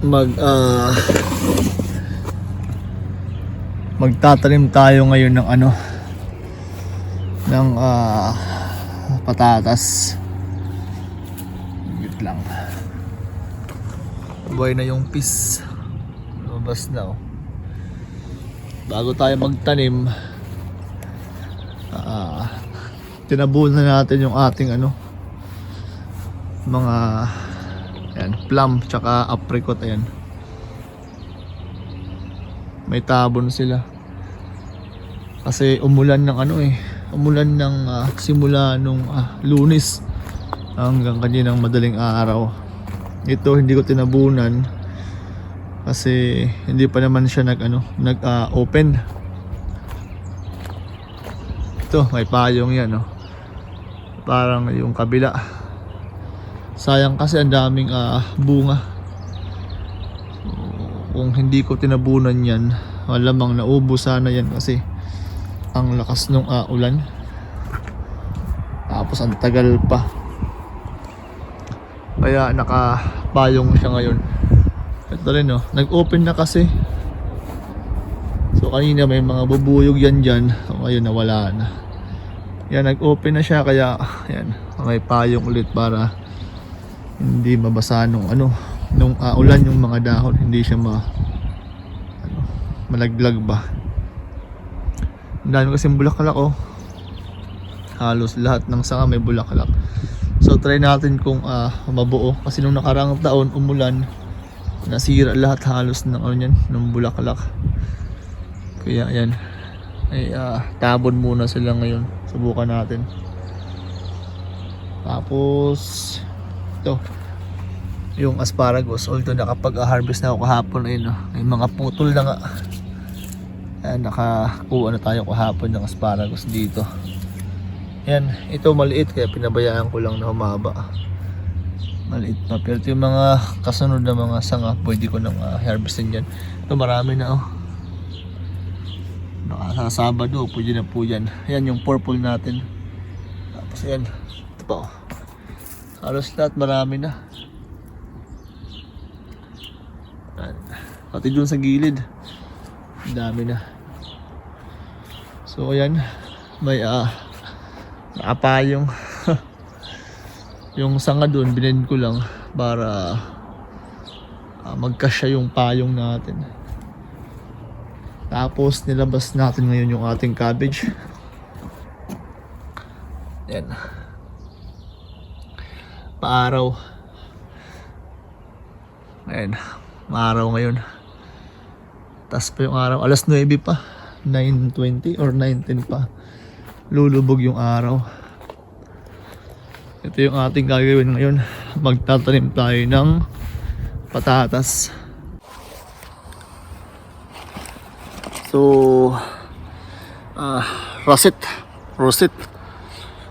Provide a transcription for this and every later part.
mag ah magtatanim tayo ngayon ng ano? Ng ah patatas. Wait lang. Buhay na yung pis lumabas na oh. Bago tayo magtanim ah tinabunan natin yung ating ano? Mga ayan, plum tsaka apricot ayan. May tabon sila. Kasi umulan ng ano eh umulan ng ah, simula nung ah, lunes hanggang kaninang madaling araw. Ito hindi ko tinabunan kasi hindi pa naman siya nag ano nag ah, open. Ito may payong yan oh. parang yung kabila sayang kasi ang daming ah, bunga. Kung hindi ko tinabunan yan malamang naubo sana yan kasi ang lakas ng ah, ulan. Tapos ang tagal pa. Kaya nakapayong siya ngayon. Ito rin oh nag open na kasi. So kanina may mga bubuyog yan dyan. So ngayon nawala na. Yan nag open na siya kaya yan may payong ulit para hindi mabasa nung ano nung ulan yung mga dahon. Hindi siya ma ano, malaglag ba? Ang dami kasing bulaklak oh. Halos lahat ng sanga may bulaklak. So try natin kung ah, mabuo. Kasi nung nakarang taon umulan nasira lahat halos ng ano yan ng bulaklak. Kaya yan ay ah, tabon muna sila ngayon. Subukan natin. Tapos ito yung asparagus although nakapag-harvest na ako kahapon ayun oh, may mga putol na nga. Ayan, nakakuha na tayo kahapon ng asparagus dito. Yan ito maliit kaya pinabayaan ko lang na humaba. Maliit pa pero yung mga kasunod na mga sanga pwede ko nang uh, harvestin yan ito marami na oh. Baka sa Sabado pwede na po yan. Yan yung purple natin. Tapos yan ito pa oh halos lahat marami na. Pati dun sa gilid. Dami na. So ayan, may ah nakapayong yung sanga dun binend ko lang para ah, magkasya yung payong natin. Tapos nilabas natin ngayon yung ating cabbage. Yan. Paaraw. Ayan araw ngayon. Tas pa yung araw. Alas 9 pa. 9.20 or 9.10 pa. Lulubog yung araw. Ito yung ating gagawin ngayon. Magtatanim tayo ng patatas. So ah roset. Roset.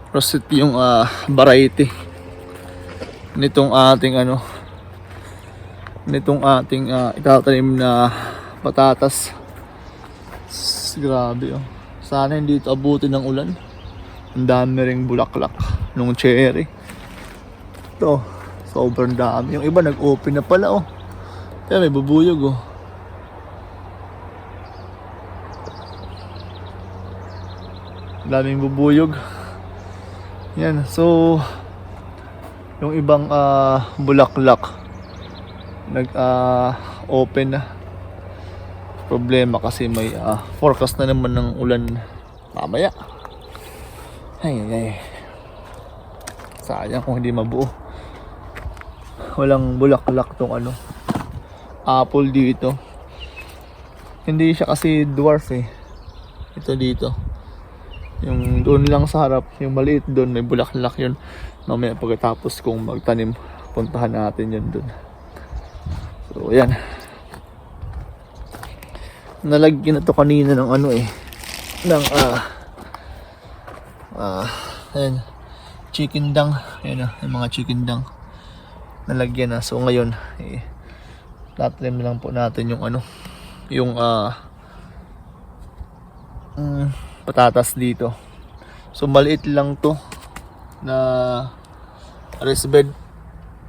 Roset yung ah, variety nitong ating ano nitong ating uh, itatanim na patatas. Grabe oh. Sana hindi ito abutin ng ulan. Ang dami ring bulaklak nung cherry. Ito sobrang dami. Yung iba nag open na pala oh. Kaya may bubuyog oh. Daming bubuyog. Yan so yung ibang ah, bulaklak nag ah, open na. Problema kasi may ah, forecast na naman ng ulan mamaya. Ay ay ay. Sayang kung hindi mabuo. Walang bulaklak tong ano apple dito. Hindi siya kasi dwarf eh. Ito dito yung doon lang sa harap yung maliit doon may bulaklak yun mamaya pagkatapos kung magtanim puntahan natin yun doon So, ayan. Nalagyan na to kanina ng ano eh. Ng, ah, ah, ayan. Chicken dang. Ayan na, yung mga chicken dang. Nalagyan na. So, ngayon, eh, tatrim lang po natin yung ano, yung, ah, mm, patatas dito. So, maliit lang to na raised bed.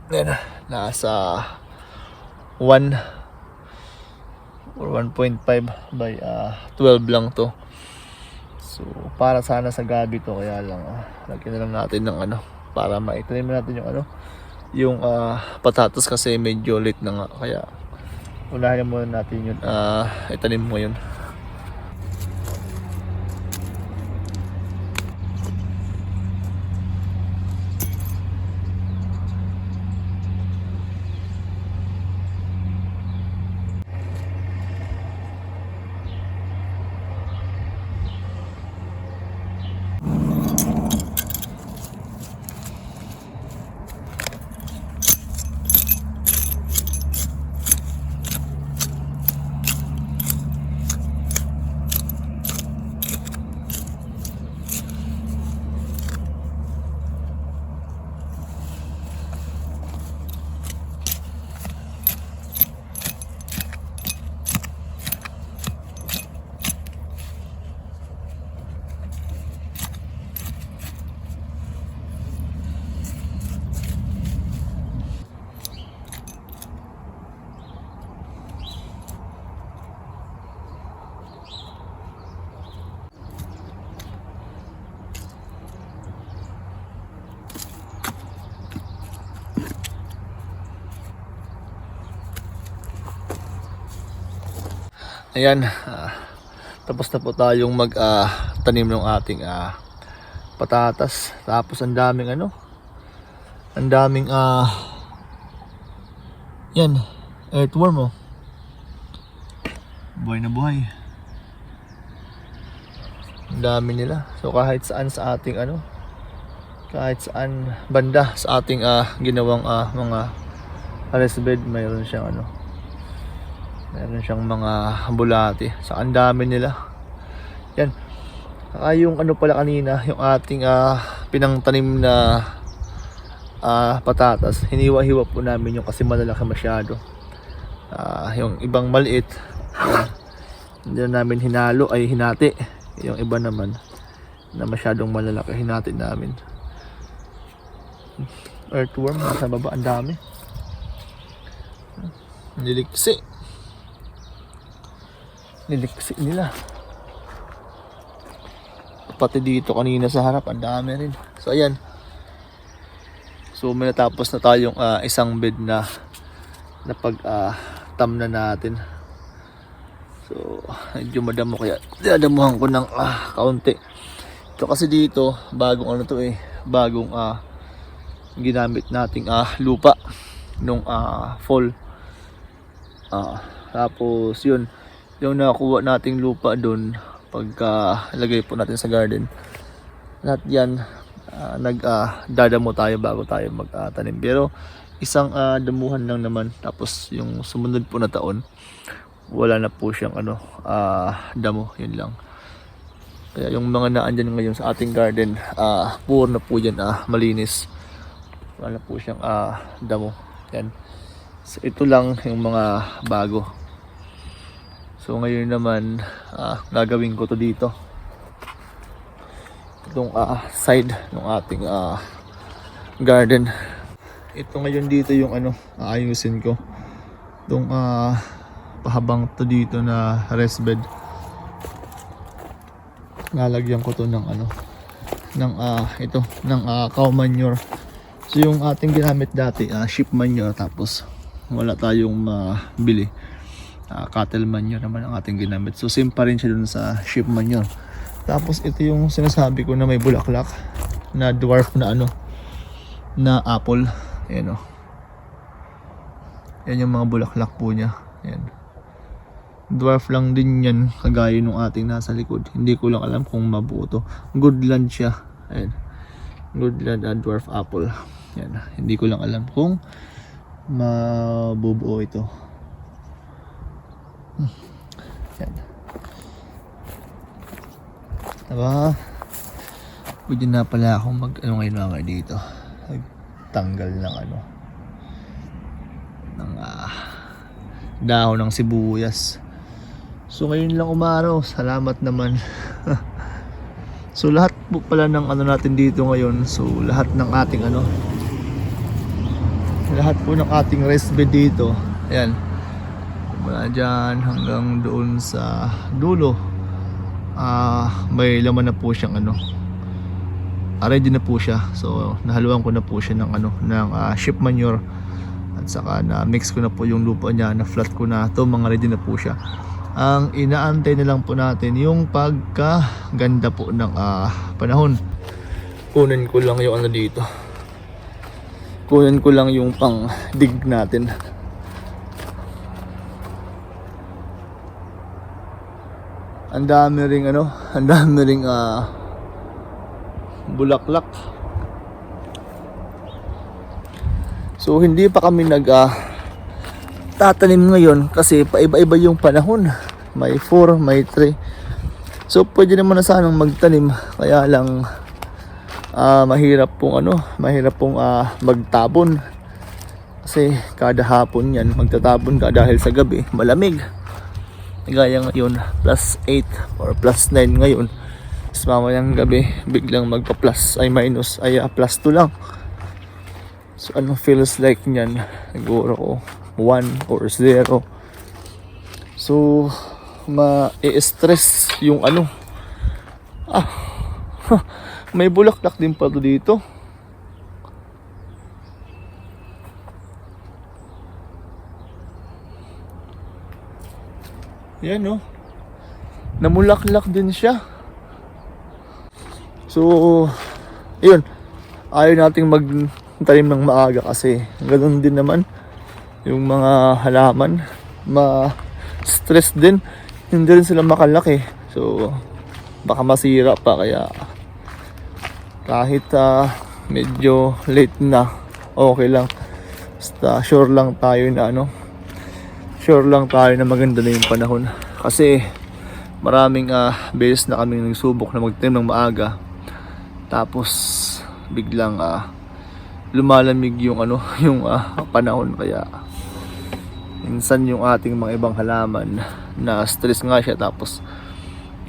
Ayan, nasa 1 or 1.5 by ah, 12 lang to. So, para sana sa gabi to kaya lang ah, lagyan na lang natin ng ano para maitanim natin yung ano yung ah, patatas kasi medyo late na nga kaya unahin muna natin yun ah itanim mo yun. Ayan, ah, tapos na po tayong mag tanim ng ating ah, patatas. Tapos ang daming ano, ang daming ah, yan, earthworm oh. Buhay na buhay. Ang dami nila. So kahit saan sa ating ano, kahit saan banda sa ating ah, ginawang ah, mga raised bed, mayroon siyang ano, Meron siyang mga bulati. Sa ang dami nila. Yan. Saka yung ano pala kanina, yung ating ah, pinangtanim na ah, patatas, hiniwa-hiwa po namin yung kasi malalaki masyado. Ah, yung ibang maliit, yan. hindi na namin hinalo, ay hinati. Yung iba naman, na masyadong malalaki, hinati namin. Earthworm, nasa baba, ang dami. Niliksi niliksi nila. Pati dito kanina sa harap, ang dami rin. So ayan. So may natapos na tayong ah, isang bed na na pag ah, tam na natin. So medyo madamo kaya dadamuhan ko ng ah, kaunti. Ito kasi dito, bagong ano to eh, bagong ah, ginamit nating ah, lupa nung ah, fall. Ah, tapos yun, yung nakuha nating lupa doon pagka lagay po natin sa garden lahat yan ah, nag ah, dadamo tayo bago tayo magtanim pero isang ah, damuhan lang naman tapos yung sumunod po na taon wala na po siyang ano ah, damo yun lang. Kaya yung mga naandyan ngayon sa ating garden ah, puro na po yan ah, malinis. Wala na po siyang ah, damo. Yan. So, ito lang yung mga bago So ngayon naman ah, gagawin ko to dito. Itong ah, side ng ating ah, garden. Ito ngayon dito yung ano, aayusin ko. Itong ah, pahabang to dito na rest bed. Lalagyan ko to ng ano, ng ah, ito, ng ah, cow manure. So yung ating ginamit dati, ah, sheep manure tapos wala tayong mabili uh, cattle manure naman ang ating ginamit. So same pa rin siya dun sa sheep manure. Tapos ito yung sinasabi ko na may bulaklak na dwarf na ano na apple. Ayan o. Yan yung mga bulaklak po niya. Ayan. Dwarf lang din yan kagaya nung ating nasa likod. Hindi ko lang alam kung mabuo to. Goodland siya. Ayan. Goodland uh, dwarf apple. Yan. Hindi ko lang alam kung mabubuo ito. Yan. Diba? Pwede na pala akong mag ano ngayon mga dito. Tanggal ng ano ng ah, dahon ng sibuyas. So ngayon lang umaraw. Salamat naman. so lahat po pala ng ano natin dito ngayon. So lahat ng ating ano lahat po ng ating rest bed dito. Ayan Mula dyan hanggang doon sa dulo. Ah, may laman na po siyang ano. Ah, ready na po siya. So, nahaluan ko na po siya ng ano, ng ah, sheep manure. At saka na mix ko na po yung lupa niya, na flat ko na to, mga ready na po siya. Ang inaantay na lang po natin yung pagka ganda po ng ah, panahon. Kunin ko lang yung ano dito. Kunin ko lang yung pang dig natin. Ang dami ring ano, ang dami ring ah, bulaklak. So hindi pa kami nag ah, tatanim ngayon kasi paiba-iba yung panahon. May 4, may 3. So pwede naman na sanang magtanim kaya lang ah, mahirap pong ano, mahirap pong ah, magtabon. Kasi kada hapon yan magtatabon ka dahil sa gabi malamig. Gaya ngayon plus 8 or plus 9 ngayon. Tapos mamayang gabi biglang magpa plus ay minus ay ah, plus 2 lang. So ano feels like niyan? Siguro ko 1 or 0. So ma-stress yung ano. Ah. May bulaklak din pa to dito. Yan oh. Namulaklak din siya. So, ayun. Ayaw nating magtanim ng maaga kasi ganoon din naman yung mga halaman ma-stress din hindi rin sila makalaki so baka masira pa kaya kahit ah, medyo late na okay lang basta sure lang tayo na ano sure lang tayo na maganda na yung panahon. Kasi maraming ah, beses na kami nagsubok na magtanim ng maaga. Tapos biglang ah, lumalamig yung ano yung ah, panahon. Kaya minsan yung ating mga ibang halaman na stress nga siya. Tapos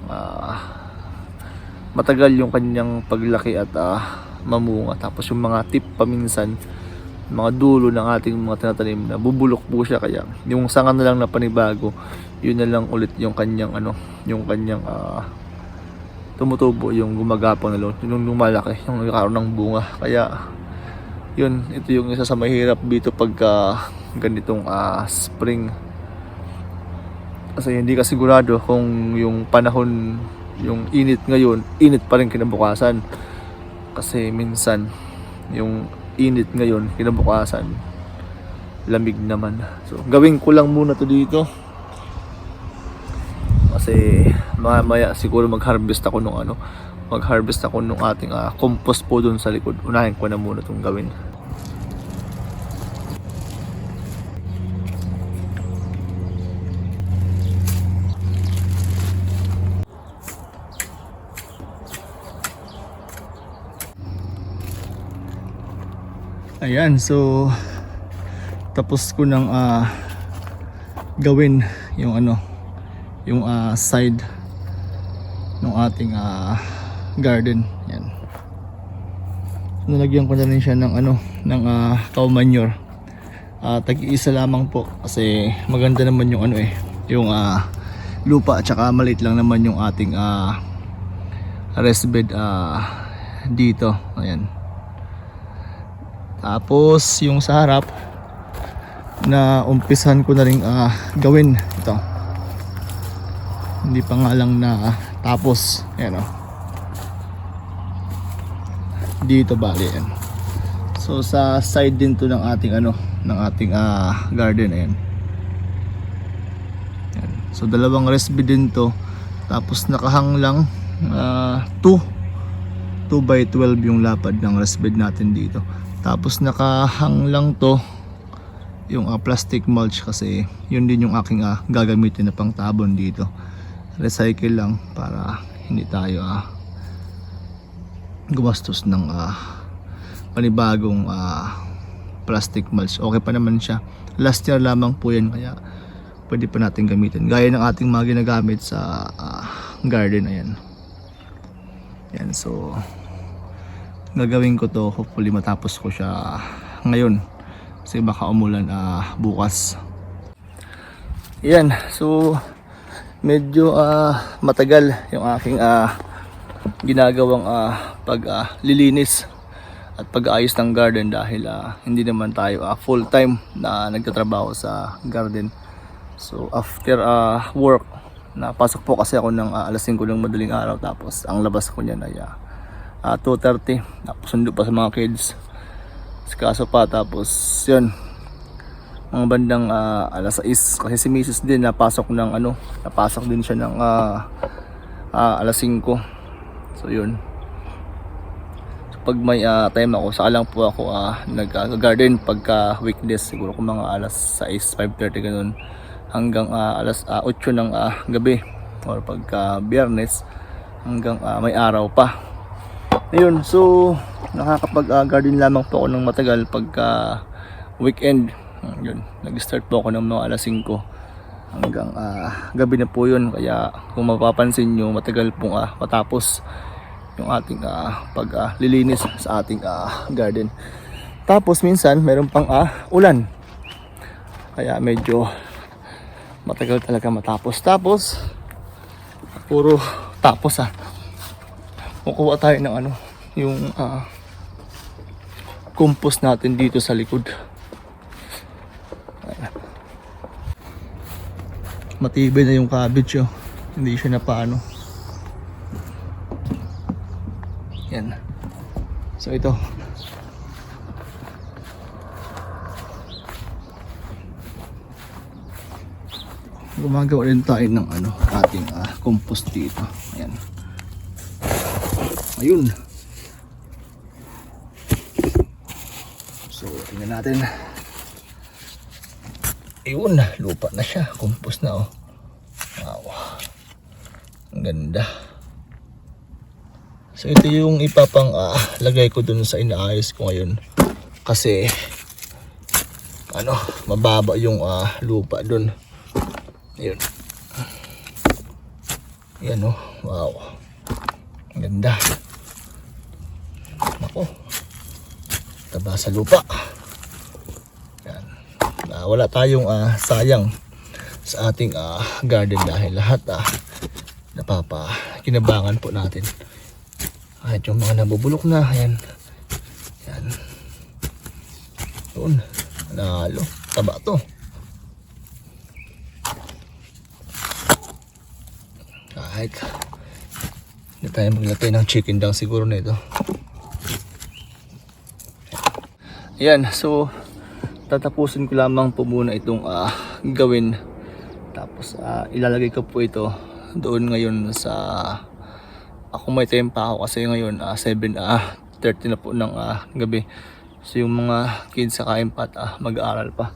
ah, matagal yung kanyang paglaki at ah, mamunga. Tapos yung mga tip paminsan mga dulo ng ating mga tinatanim na bubulok po siya. Kaya yung sanga na lang na panibago yun na lang ulit yung kanyang ano yung kanyang ah, tumutubo yung gumagapang na lo yung lumalaki yung nagkakaroon ng bunga. Kaya yun ito yung isa sa mahirap dito pagka ganitong ah, spring. Kasi hindi ka sigurado kung yung panahon yung init ngayon init pa rin kinabukasan. Kasi minsan yung init ngayon kinabukasan lamig naman. So gawin ko lang muna to dito. Kasi mamaya siguro mag-harvest ako nung ano mag-harvest ako nung ating ah, compost po dun sa likod. Unahin ko na muna itong gawin Ayan, so tapos ko nang ah, gawin yung ano, yung ah, side ng ating ah, garden. Yan. Nalagyan ko na rin siya ng ano, ng uh, cow manure. Ah, tag-iisa lamang po kasi maganda naman yung ano eh, yung ah, lupa at saka maliit lang naman yung ating ah, rest bed ah, dito. Ayan. Tapos yung sa harap na umpisan ko na rin ah, gawin ito. Hindi pa nga lang na tapos. Ayan o. Dito bali yan. So sa side din to ng ating ano, ng ating ah, garden ayan. Ayan. So dalawang rest bed din to. Tapos nakahang lang 2 2 by 12 yung lapad ng rest bed natin dito. Tapos nakahang lang to yung ah, plastic mulch kasi yun din yung aking ah, gagamitin na pang tabon dito. Recycle lang para hindi tayo ah, gumastos ng ah, panibagong ah, plastic mulch. Okay pa naman siya. Last year lamang po yan kaya pwede pa natin gamitin. Gaya ng ating mga ginagamit sa ah, garden ayan. Yan so gagawin ko to. Hopefully matapos ko siya ngayon. Kasi baka umulan ah, bukas. Yan, so medyo ah, matagal yung aking ah, ginagawang ah, pag ah, lilinis at pag-aayos ng garden dahil ah, hindi naman tayo ah, full time na nagtatrabaho sa garden. So after ah, work, napasok po kasi ako ng ah, alas 5 ng madaling araw. Tapos ang labas ko niyan ay ah, ah, 2.30 tapos sundo pa sa mga kids. Kaso pa tapos yun, mga bandang ah, alas 6 kasi si Mrs. din napasok ng ano napasok din siya ng ah, ah, alas 5 so yun. So, pag may ah, time ako saka lang po ako ah, nag-garden pagka weekdays. Siguro kung mga alas 6 5.30 ganun. Hanggang ah, alas ah, 8 ng ah, gabi. Or pagka biyernes hanggang ah, may araw pa ayun so nakakapag ah, garden lamang po ako ng matagal pagka weekend yun, nag-start po ako ng mga alas 5 hanggang ah, gabi na po yun. Kaya kung mapapansin nyo, matagal pong ah, matapos yung ating ah, paglilinis sa ating ah, garden. Tapos minsan, meron pang ah, ulan. Kaya medyo matagal talaga matapos. Tapos, puro tapos ah. Kukuha tayo ng ano, yung ah, compost natin dito sa likod. matibay na yung cabbage oh. Hindi siya na paano. Yan. So ito. Gumagawa rin tayo ng ano, ating ah, compost dito. Ayan. Ayun. So, tingnan natin. Ayun, lupa na siya. Compost na oh. Wow. Ang ganda. So ito yung ipapang ah, lagay ko dun sa inaayos ko ngayon. Kasi ano, mababa yung ah, lupa dun. Ayun. Yan oh. Wow. Ganda. Ako. Taba sa lupa. Yan. Ah, wala tayong ah, sayang sa ating ah, garden dahil lahat ah, napapa kinabangan po natin. Kahit yung mga nabubulok na, ayan. Yan. Doon. Nalo. Taba to. Kahit hindi tayo maglagay ng chicken down siguro na ito. Yan, so tatapusin ko lamang po muna itong ah, gawin. Tapos ah, ilalagay ko po ito doon ngayon sa ako may time pa ako kasi ngayon ah, 7 ah 30 na po ng ah, gabi. So yung mga kids sa kain pa ah, mag-aaral pa.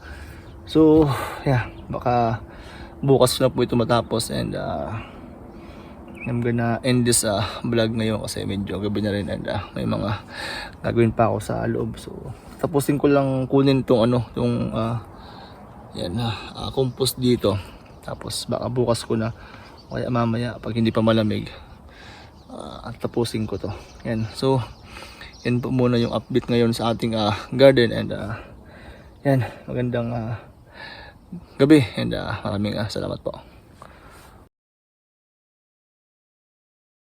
So yeah, baka bukas na po ito matapos and ah, I'm gonna end this uh, vlog ngayon kasi medyo gabi na rin and uh, may mga gagawin pa ako sa loob. So, tapusin ko lang kunin tong ano, tong uh, yan uh, compost dito. Tapos baka bukas ko na kaya mamaya pag hindi pa malamig uh, tapusin ko to. Yan. So, yan po muna yung update ngayon sa ating uh, garden and uh, yan, magandang uh, gabi and uh, maraming uh, salamat po.